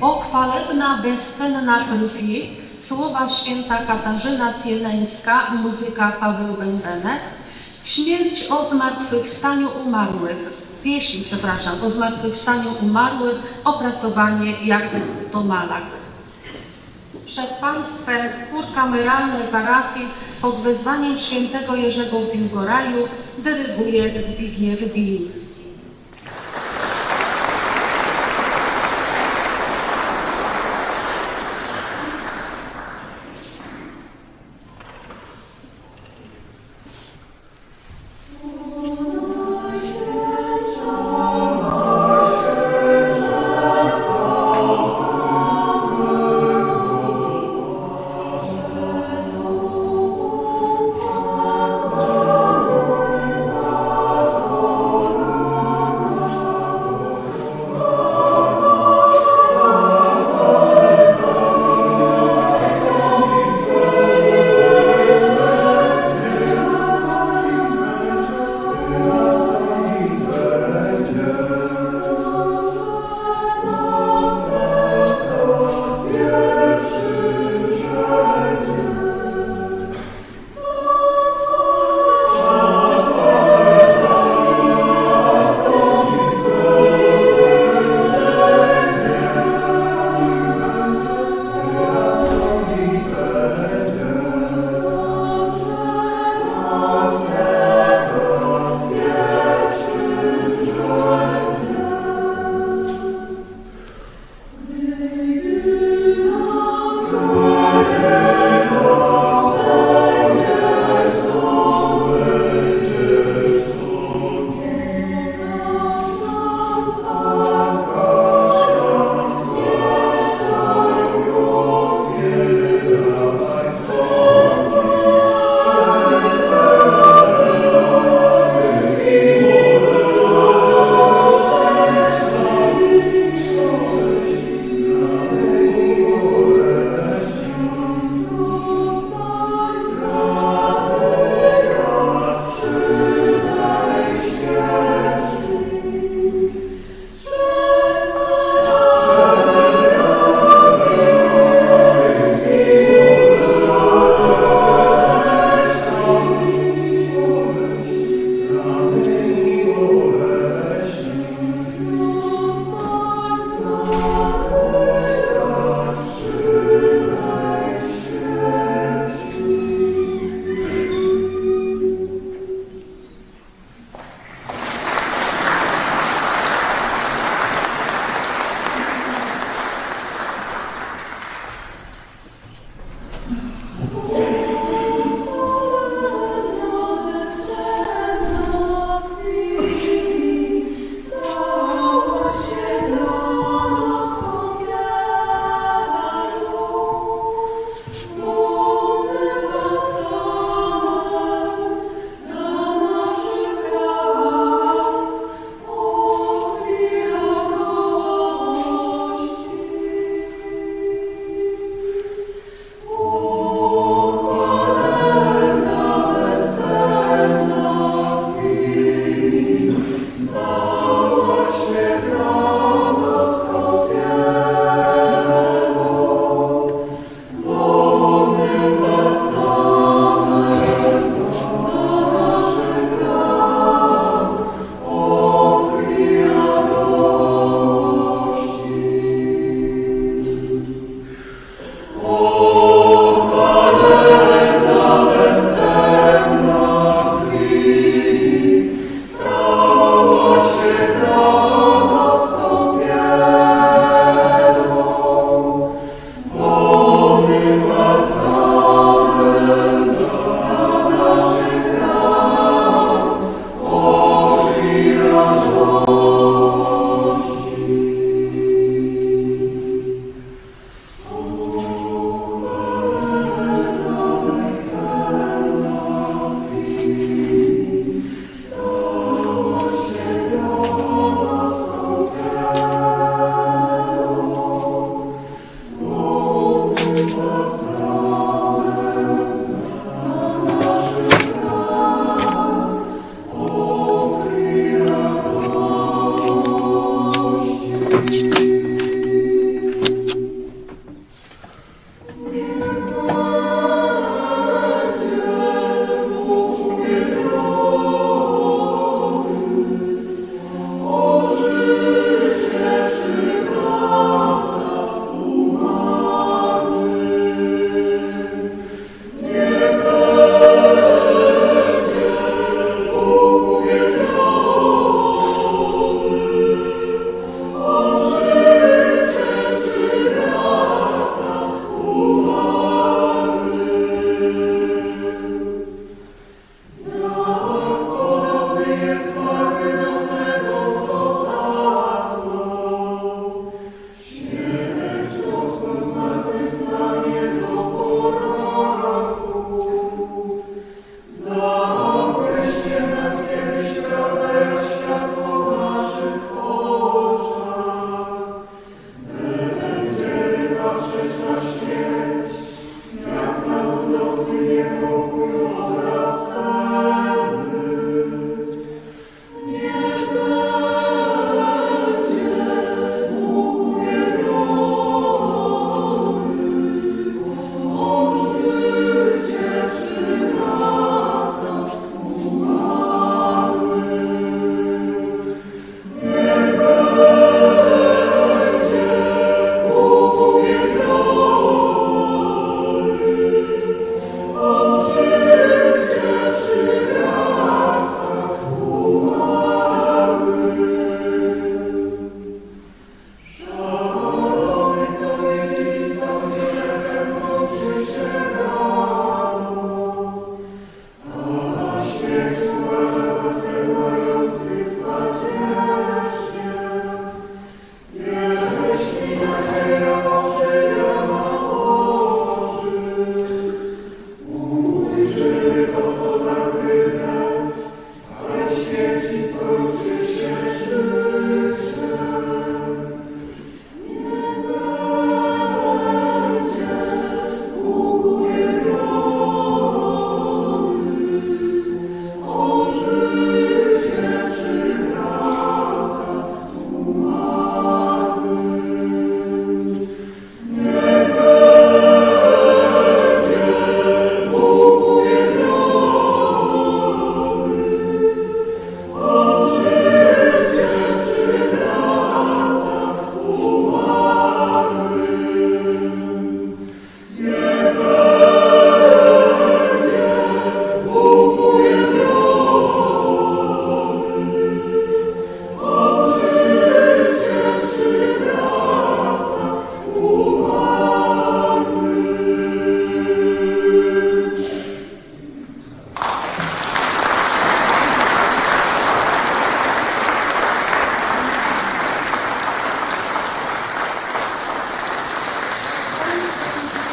O chwalebna, bezcenna krwi, słowa święta Katarzyna Sieleńska, muzyka Paweł Bębenek, śmierć o zmartwychwstaniu umarłych, pieśń, przepraszam, o zmartwychwstaniu umarłych, opracowanie Jakub Tomalak. Przed Państwem chór kameralny parafii pod wezwaniem świętego Jerzego w Biłgoraju dyryguje Zbigniew Biliński.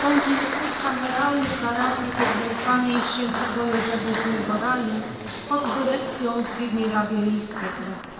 Pontyfikat Kameralny Parafii Podwezwanej Świętego Jerzego Niegoraju pod dyrekcją Zbigniewa Bielińskiego.